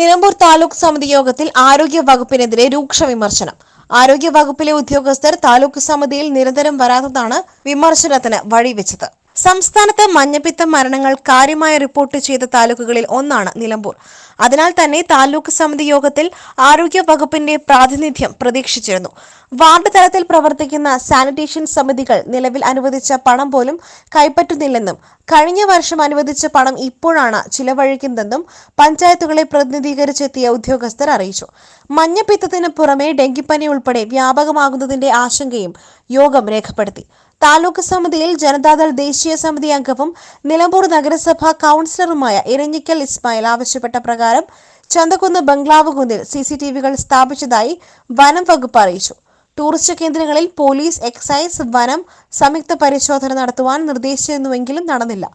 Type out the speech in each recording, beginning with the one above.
നിലമ്പൂർ താലൂക്ക് സമിതി യോഗത്തിൽ ആരോഗ്യ വകുപ്പിനെതിരെ രൂക്ഷ വിമർശനം. ആരോഗ്യ വകുപ്പിലെ ഉദ്യോഗസ്ഥർ താലൂക്ക് സമിതിയിൽ നിരന്തരം വരാത്തതാണ് വിമർശനത്തിന് വഴിവെച്ചത്. സംസ്ഥാനത്ത് മഞ്ഞപ്പിത്ത മരണങ്ങൾ കാര്യമായി റിപ്പോർട്ട് ചെയ്ത താലൂക്കുകളിൽ ഒന്നാണ് നിലമ്പൂർ. അതിനാൽ തന്നെ താലൂക്ക് സമിതി യോഗത്തിൽ ആരോഗ്യ വകുപ്പിന്റെ പ്രാതിനിധ്യം പ്രതീക്ഷിച്ചിരുന്നു. വാർഡ് തലത്തിൽ പ്രവർത്തിക്കുന്ന സാനിറ്റേഷൻ സമിതികൾ നിലവിൽ അനുവദിച്ച പണം പോലും കൈപ്പറ്റുന്നില്ലെന്നും കഴിഞ്ഞ വർഷം അനുവദിച്ച പണം ഇപ്പോഴാണ് ചിലവഴിക്കുന്നതെന്നും പഞ്ചായത്തുകളെ പ്രതിനിധീകരിച്ചെത്തിയ ഉദ്യോഗസ്ഥർ അറിയിച്ചു. മഞ്ഞപ്പിത്തത്തിന് പുറമെ ഡെങ്കിപ്പനി ഉൾപ്പെടെ വ്യാപകമാകുന്നതിന്റെ ആശങ്കയും യോഗം രേഖപ്പെടുത്തി. താലൂക്ക് സമിതിയിൽ ജനതാദൾ ദേശീയ സമിതി അംഗവും നിലമ്പൂർ നഗരസഭാ കൗൺസിലറുമായ ഇരഞ്ഞിക്കൽ ഇസ്മായിൽ ആവശ്യപ്പെട്ട പ്രകാരം ചന്തക്കുന്ന് ബംഗ്ലാവ് കുന്നിൽ സി സി ടി വികൾ സ്ഥാപിച്ചതായി വനം വകുപ്പ് അറിയിച്ചു. ടൂറിസ്റ്റ് കേന്ദ്രങ്ങളിൽ പോലീസ് എക്സൈസ് വനം സംയുക്ത പരിശോധന നടത്തുവാൻ നിർദ്ദേശിച്ചിരുന്നുവെങ്കിലും നടന്നില്ല.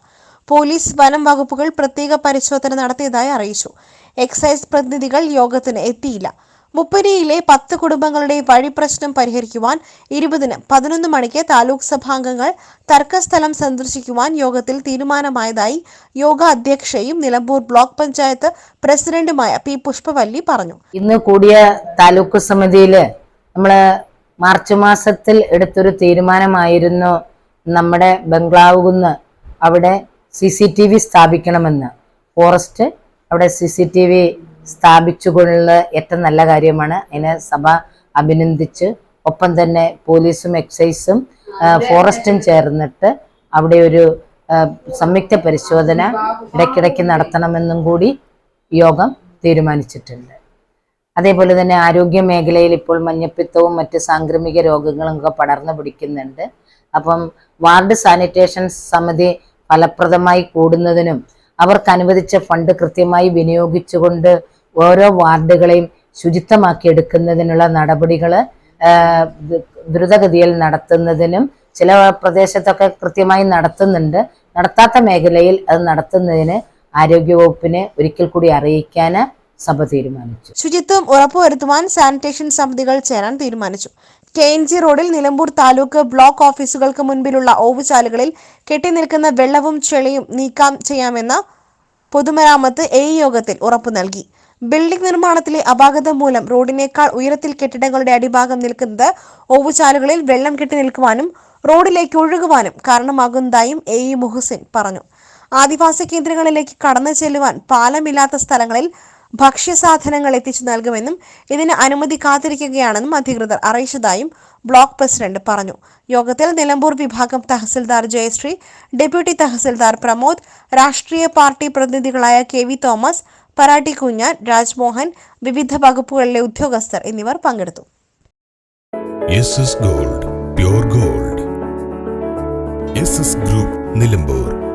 പോലീസ് വനം വകുപ്പുകൾ പ്രത്യേക പരിശോധന നടത്തിയതായി അറിയിച്ചു. എക്സൈസ് പ്രതിനിധികൾ യോഗത്തിന് എത്തിയില്ല. മുപ്പരിയിലെ പത്ത് കുടുംബങ്ങളുടെ വഴിപ്രശ്നം പരിഹരിക്കുവാൻ ഇരുപതിന് പതിനൊന്ന് മണിക്ക് താലൂക്ക് സഭാംഗങ്ങൾ തർക്കസ്ഥലം സന്ദർശിക്കുവാൻ യോഗത്തിൽ തീരുമാനമായതായി യോഗ അധ്യക്ഷയും നിലമ്പൂർ ബ്ലോക്ക് പഞ്ചായത്ത് പ്രസിഡന്റുമായ പി പുഷ്പവല്ലി പറഞ്ഞു. ഇന്ന് കൂടിയ താലൂക്ക് സമിതിയിൽ നമ്മൾ മാർച്ച് മാസത്തിൽ എടുത്തൊരു തീരുമാനമായിരുന്നു നമ്മുടെ ബംഗ്ലാവ് കുന്ന് അവിടെ സി സി ടി വി സ്ഥാപിക്കണമെന്ന്. ഫോറസ്റ്റ് അവിടെ സി സി ടി വി സ്ഥാപിച്ചുകൊണ്ടുള്ള ഏറ്റവും നല്ല കാര്യമാണ്. അതിനെ സഭ അഭിനന്ദിച്ച് ഒപ്പം തന്നെ പോലീസും എക്സൈസും ഫോറസ്റ്റും ചേർന്നിട്ട് അവിടെ ഒരു സംയുക്ത പരിശോധന ഇടയ്ക്കിടയ്ക്ക് നടത്തണമെന്നും കൂടി യോഗം തീരുമാനിച്ചിട്ടുണ്ട്. അതേപോലെ തന്നെ ആരോഗ്യ മേഖലയിൽ ഇപ്പോൾ മഞ്ഞപ്പിത്തവും മറ്റ് സാംക്രമിക രോഗങ്ങളും ഒക്കെ പടർന്നു പിടിക്കുന്നുണ്ട്. അപ്പം വാർഡ് സാനിറ്റേഷൻ സമിതി ഫലപ്രദമായി കൂടുന്നതിനും അവർക്ക് അനുവദിച്ച ഫണ്ട് കൃത്യമായി വിനിയോഗിച്ചുകൊണ്ട് ഓരോ വാർഡുകളെയും ശുചിത്വമാക്കി എടുക്കുന്നതിനുള്ള നടപടികൾ ദ്രുതഗതിയിൽ നടത്തുന്നതിനും ചില പ്രദേശത്തൊക്കെ കൃത്യമായി നടത്തുന്നുണ്ട്. നടത്താത്ത മേഖലയിൽ അത് നടത്തുന്നതിന് ആരോഗ്യവകുപ്പിനെ ഒരിക്കൽ കൂടി അറിയിക്കാൻ സഭ തീരുമാനിച്ചു. ശുചിത്വം ഉറപ്പുവരുത്തുവാൻ സാനിറ്റേഷൻ സമിതികൾ ചേരാൻ തീരുമാനിച്ചു. കെ എൻ ജി റോഡിൽ നിലമ്പൂർ താലൂക്ക് ബ്ലോക്ക് ഓഫീസുകൾക്ക് മുൻപിലുള്ള ഓവുചാലുകളിൽ കെട്ടിനിൽക്കുന്ന വെള്ളവും ചെളിയും നീക്കം ചെയ്യാമെന്ന പൊതുമരാമത്ത് എ യോഗത്തിൽ ഉറപ്പു നൽകി. ബിൽഡിംഗ് നിർമ്മാണത്തിലെ അപാകത മൂലം റോഡിനേക്കാൾ ഉയരത്തിൽ കെട്ടിടങ്ങളുടെ അടിഭാഗം നിൽക്കുന്നത് ഓവുചാലുകളിൽ വെള്ളം കെട്ടി നിൽക്കുവാനും റോഡിലേക്ക് ഒഴുകുവാനും കാരണമാകുന്നതായും എ ഇ മുഹസിൻ പറഞ്ഞു. ആദിവാസി കേന്ദ്രങ്ങളിലേക്ക് കടന്നു ചെല്ലുവാൻ പാലമില്ലാത്ത സ്ഥലങ്ങളിൽ ഭക്ഷ്യസാധനങ്ങൾ എത്തിച്ചു നൽകുമെന്നും ഇതിന് അനുമതി കാത്തിരിക്കുകയാണെന്നും അധികൃതർ അറിയിച്ചതായും ബ്ലോക്ക് പ്രസിഡന്റ് പറഞ്ഞു. യോഗത്തിൽ നിലമ്പൂർ വിഭാഗം തഹസിൽദാർ ജയശ്രീ ഡെപ്യൂട്ടി തഹസിൽദാർ പ്രമോദ് രാഷ്ട്രീയ പാർട്ടി പ്രതിനിധികളായ K V Thomas പരാട്ടി Kunjan Rajmohan വിവിധ വകുപ്പുകളിലെ ഉദ്യോഗസ്ഥർ എന്നിവർ പങ്കെടുത്തു. Gold gold. ഗ്രൂപ്പ് നിലമ്പൂർ.